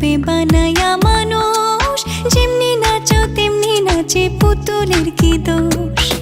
রূপে বানায়া মানুষ। যেমনি নাচো তেমনি নাচে পুতুলের কি দোষ?